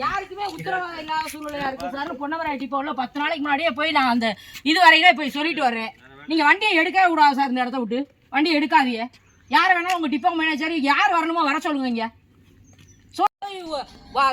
யாருக்குமே உத்தரவாதம் இல்லாத சூழ்நிலையா இருக்கு. சார் பொன்னவராயிட்டு இப்போ உள்ள பத்து நாளைக்கு முன்னாடியே போய் நான் அந்த இது வரையிலே போய் சொல்லிட்டு வர்றேன். நீங்க வண்டியை எடுக்கவே கூடாது சார் இந்த இடத்த விட்டு. வண்டியை எடுக்காதீங்க. யார் வேணாலும் உங்க டிப்போ மேனேஜர் யார் வரணுமோ வர சொல்லுங்க இங்க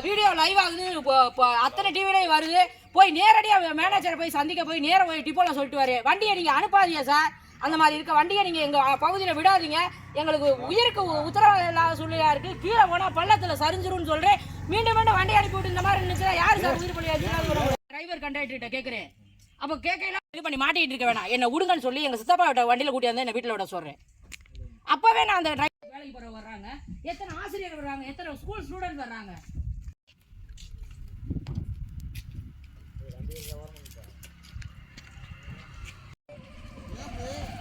வீடியோ லைவ் ஆகுது. இப்போ- அத்தனை டிவிலையும் வருது. போய் நேரடியாக மேனேஜரை போய் சந்திக்க போய் நேரம் போய் டிப்போல சொல்லிட்டு வரு வண்டியை நீங்க அனுப்பாதீங்க சார். அந்த மாதிரி இருக்க வண்டியை நீங்க எங்க பகுதியில் விடாதீங்க. எங்களுக்கு உயிருக்கு உ- உத்தரவாதம் இல்லாத சூழ்நிலையா இருக்கு. கீழே போனா பள்ளத்துல சரிஞ்சிரும்னு சொல்றேன். மீண்டும் மீண்டும் வண்டி அனுப்பிவிட்டு இந்த மாதிரி இருந்துச்சுன்னா யாரு சார் உயிர் பலி டிரைவர் கண்டக்டர்கிட்ட கேட்குறேன் அப்போ கேட்கலாம் இது பண்ணி மாட்டிகிட்டு இருக்க வேணாம். என்ன விடுங்கன்னு சொல்லி எங்கள் சித்தப்பா விட்ட கூட்டியாந்து கூட்டி என்ன வீட்டில் விட சொல்கிறேன் அப்போவே நான் அந்த டிரைவர் வேலைக்கு போகிற வர்றாங்க. எத்தனை ஆசிரியர் வர்றாங்க? எத்தனை ஸ்கூல் ஸ்டூடெண்ட் வர்றாங்க? Yeah,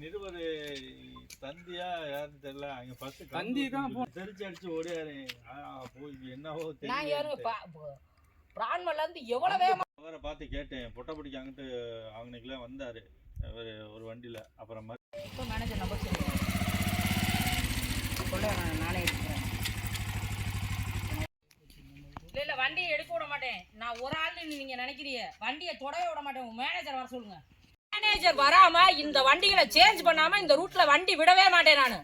நிருபர் தந்தியா யாருன்னு தெரியல. அங்க பஸ் தந்தி தான் தெரிச்சு அடிச்சு ஓடியாரு. ஆ, போய் என்னவோ நான் தெரியல ஏறுங்க பிரான்மல்ல இருந்து எவ்வளவு வேகமா அவரை பார்த்து கேட்டேன். பொட்டப்படிக்கு அங்கிட்டு அவனுக்குலாம் வந்தாரு. ஒரு ஒரு வண்டியில. அப்புறம் இப்போ மேனேஜர் நம்பர் சொல்லுங்க. சொல்ல நான் எடுத்துக்கிறேன். இல்ல இல்ல வண்டியை எடுக்க விட மாட்டேன். நான் ஒரு ஆள் நீங்க நினைக்கிறீங்க. வண்டியை தொடவே விட மாட்டேன். மேனேஜர் வர சொல்லுங்க. மேனேஜர் வராம இந்த வண்டிகளை சேஞ்ச் பண்ணாம இந்த ரூட்ல வண்டி விடவே மாட்டேன் நான்.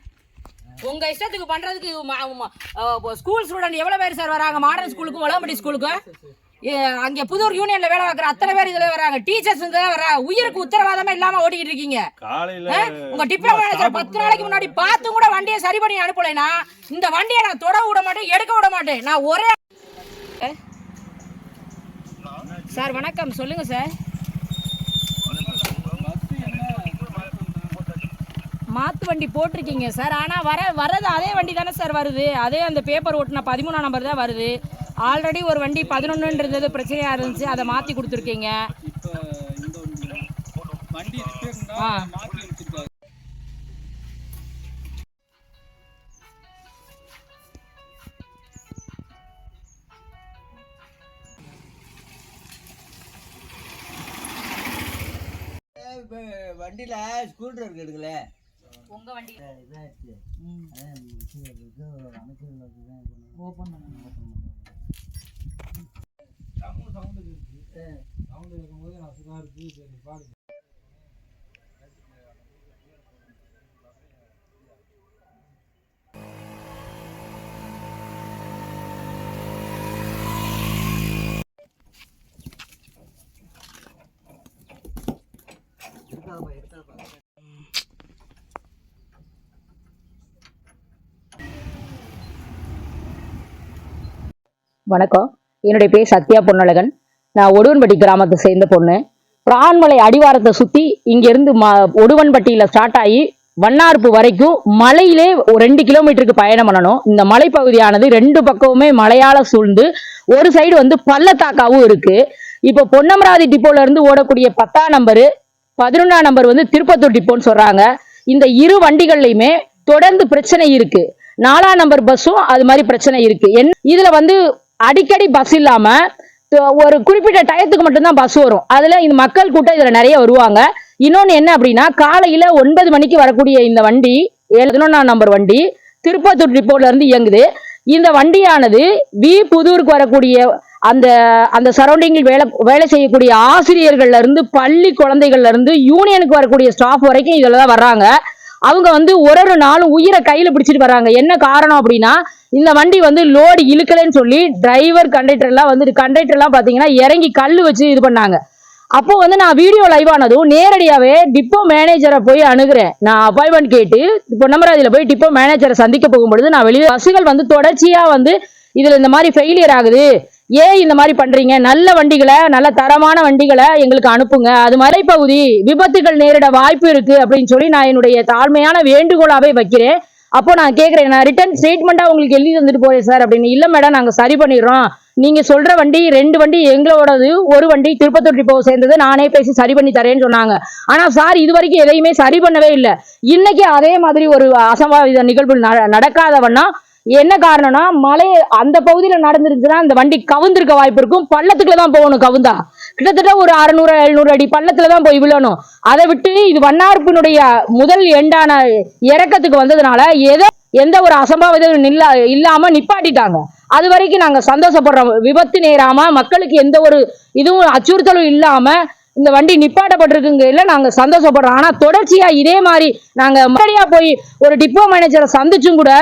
உங்க இஷ்டத்துக்கு பண்றதுக்கு ஸ்கூல் ஸ்டூடெண்ட் எவ்வளவு பேர் சார் வராங்க? மாடர்ன் ஸ்கூலுக்கும் வளம்பட்டி ஸ்கூலுக்கும் அங்க புதூர் யூனியன்ல வேலை பார்க்குற அத்தனை பேர் இதுல வராங்க. டீச்சர்ஸ் வராங்க. உயிருக்கு உத்தரவாதமே இல்லாம ஓட்டிக்கிட்டு இருக்கீங்க. உங்க டிப்ளோ மேனேஜர் பத்து நாளைக்கு முன்னாடி பார்த்து கூட வண்டியை சரி பண்ணி அனுப்பலைனா இந்த வண்டியை நான் தொட விட மாட்டேன் எடுக்க விட மாட்டேன். நான் ஒரே சார் வணக்கம். சொல்லுங்க சார். மாத்து வண்டி போட்டிருக்கீங்க சார். ஆனா வர வர்றது அதே வண்டி தானே சார் வருது. அதே அந்த பேப்பர் ஓட்டுன பதிமூணாம் நம்பர் தான் வருது. ஆல்ரெடி ஒரு வண்டி பதினொன்றுன்றது பிரச்சனையா இருந்துச்சு. அதை மாத்தி கொடுத்துருக்கீங்க. இப்போ இந்த வண்டி. வண்டி ரிப்பேர்னா ஆ. மாற்றி வச்சிருக்காரு இப்போ வண்டியில் ஸ்கூல் ட்ரைவர் எடுக்கல உங்க வண்டி இதாச்சு ஓப்பன் பண்ணுங்க இருக்காப்பா வணக்கம். என்னுடைய பேர் சத்யா பொன்னழகன். நான் ஒடுவன்பட்டி கிராமத்தை சேர்ந்த பொண்ணு. பிரான்மலை அடிவாரத்தை சுற்றி இங்கேருந்து ம ஒடுவன்பட்டியில் ஸ்டார்ட் ஆகி வண்ணார்ப்பு வரைக்கும் மலையிலே ஒரு ரெண்டு கிலோமீட்டருக்கு பயணம் பண்ணணும். இந்த மலைப்பகுதியானது ரெண்டு பக்கமுமே மலையால் சூழ்ந்து ஒரு சைடு வந்து பள்ளத்தாக்காவும் இருக்குது இப்போ பொன்னமராதி டிப்போலேருந்து ஓடக்கூடிய பத்தாம் நம்பரு பதினொன்றாம் நம்பர் வந்து திருப்பத்தூர் டிப்போன்னு சொல்கிறாங்க இந்த இரு வண்டிகள்லையுமே தொடர்ந்து பிரச்சனை இருக்குது நாலாம் நம்பர் பஸ்ஸும் அது மாதிரி பிரச்சனை இருக்குது என் இதில் வந்து அடிக்கடி பஸ் இல்லாம ஒரு குறிப்பிட்ட டயத்துக்கு மட்டும்தான் பஸ் வரும். அதுல இந்த மக்கள் கூட்டம் இதுல நிறைய வருவாங்க. இன்னொன்னு என்ன அப்படின்னா காலையில ஒன்பது மணிக்கு வரக்கூடிய இந்த வண்டி பதினொன்னாம் நம்பர் வண்டி திருப்பத்தூர் டிப்போல இருந்து இயங்குது. இந்த வண்டியானது வி புதூருக்கு வரக்கூடிய அந்த அந்த சரௌண்டிங்கில் வேலை வேலை செய்யக்கூடிய ஆசிரியர்கள்ல இருந்து பள்ளி குழந்தைகள்ல இருந்து யூனியனுக்கு வரக்கூடிய ஸ்டாஃப் வரைக்கும் இதில் தான் வர்றாங்க. அவங்க வந்து ஒரு ஒரு நாளும் உயிரை கையில பிடிச்சிட்டு வராங்க. என்ன காரணம் அப்படின்னா இந்த வண்டி வந்து லோடு இழுக்கலைன்னு சொல்லி டிரைவர் கண்டக்டர் எல்லாம் வந்து கண்டக்டர் எல்லாம் பாத்தீங்கன்னா இறங்கி கல் வச்சு இது பண்ணாங்க. அப்போ வந்து நான் வீடியோ லைவ் ஆனதும் நேரடியாவே டிப்போ மேனேஜரை போய் அணுகிறேன். நான் அப்பாயின்மெண்ட் கேட்டு பொன்னமராஜில போய் டிப்போ மேனேஜரை சந்திக்க போகும்பொழுது நான் வெளியே பஸ்ஸுகள் வந்து தொடர்ச்சியா வந்து இதுல இந்த மாதிரி ஃபெயிலியர் ஆகுது. ஏன் இந்த மாதிரி பண்றீங்க? நல்ல வண்டிகளை நல்ல தரமான வண்டிகளை எங்களுக்கு அனுப்புங்க. அது மலைப்பகுதி விபத்துகள் நேரிட வாய்ப்பு இருக்கு அப்படின்னு சொல்லி நான் என்னுடைய தாழ்மையான வேண்டுகோளாவே வைக்கிறேன். அப்போ நான் கேட்குறேன் நான் ரிட்டர்ன் ஸ்டேட்மெண்ட்டாக உங்களுக்கு எழுதி தந்துட்டு போறேன் சார் அப்படின்னு. இல்லை மேடம் நாங்கள் சரி பண்ணிடுறோம். நீங்க சொல்ற வண்டி ரெண்டு வண்டி எங்களோடது ஒரு வண்டி திருப்பத்தூர் போக சேர்ந்தது நானே பேசி சரி பண்ணி தரேன்னு சொன்னாங்க. ஆனா சார் இது வரைக்கும் எதையுமே சரி பண்ணவே இல்லை. இன்னைக்கு அதே மாதிரி ஒரு அசம்பாவித நிகழ்வு நட- என்ன காரணம்னா மலை அந்த பகுதியில் நடந்துருந்துச்சுன்னா அந்த வண்டி கவுந்திருக்க வாய்ப்பு இருக்கும். பள்ளத்துக்குள்ள தான் போகணும் கவுந்தா. கிட்டத்தட்ட ஒரு அறுநூறு எழுநூறு அடி பள்ளத்துல தான் போய் விழணும். அதை விட்டு இது வண்ணார்ப்பினுடைய முதல் எண்டான இறக்கத்துக்கு வந்ததுனால ஏதோ எந்த ஒரு அசம்பாவிதம் இல்லா இல்லாம நிப்பாட்டிட்டாங்க. அது வரைக்கும் நாங்க சந்தோஷப்படுறோம். விபத்து நேராம மக்களுக்கு எந்த ஒரு இதுவும் அச்சுறுத்தலும் இல்லாம இந்த வண்டி நிப்பாட்டப்பட்டிருக்குங்கையில நாங்க சந்தோஷப்படுறோம். ஆனால் தொடர்ச்சியா இதே மாதிரி நாங்க முன்னாடியா போய் ஒரு டிப்போ மேனேஜரை சந்திச்சும் கூட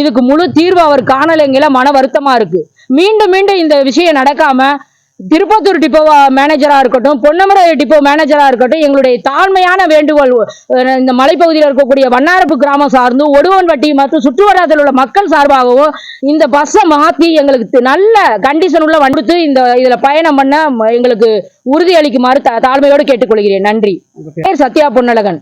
இதுக்கு முழு தீர்வு அவர் காணலைங்கில மன வருத்தமா இருக்கு. மீண்டும் மீண்டும் இந்த விஷயம் நடக்காம திருப்பத்தூர் டிப்போ மேனேஜரா இருக்கட்டும் பொன்னமரை டிப்போ மேனேஜரா இருக்கட்டும் எங்களுடைய தாழ்மையான வேண்டுகோள் இந்த மலைப்பகுதியில் இருக்கக்கூடிய வண்ணாரப்பு கிராமம் சார்ந்து ஒடுவன்பட்டி மற்றும் சுற்றுவட்டாரத்தில் உள்ள மக்கள் சார்பாகவும் இந்த பஸ்ஸை மாத்தி எங்களுக்கு நல்ல கண்டிஷன் உள்ள கொடுத்து இந்த இதுல பயணம் பண்ண எங்களுக்கு உறுதி அளிக்குமாறு தா- தாழ்மையோடு கேட்டுக்கொள்கிறேன். நன்றி. பேர் சத்யா பொன்னழகன்.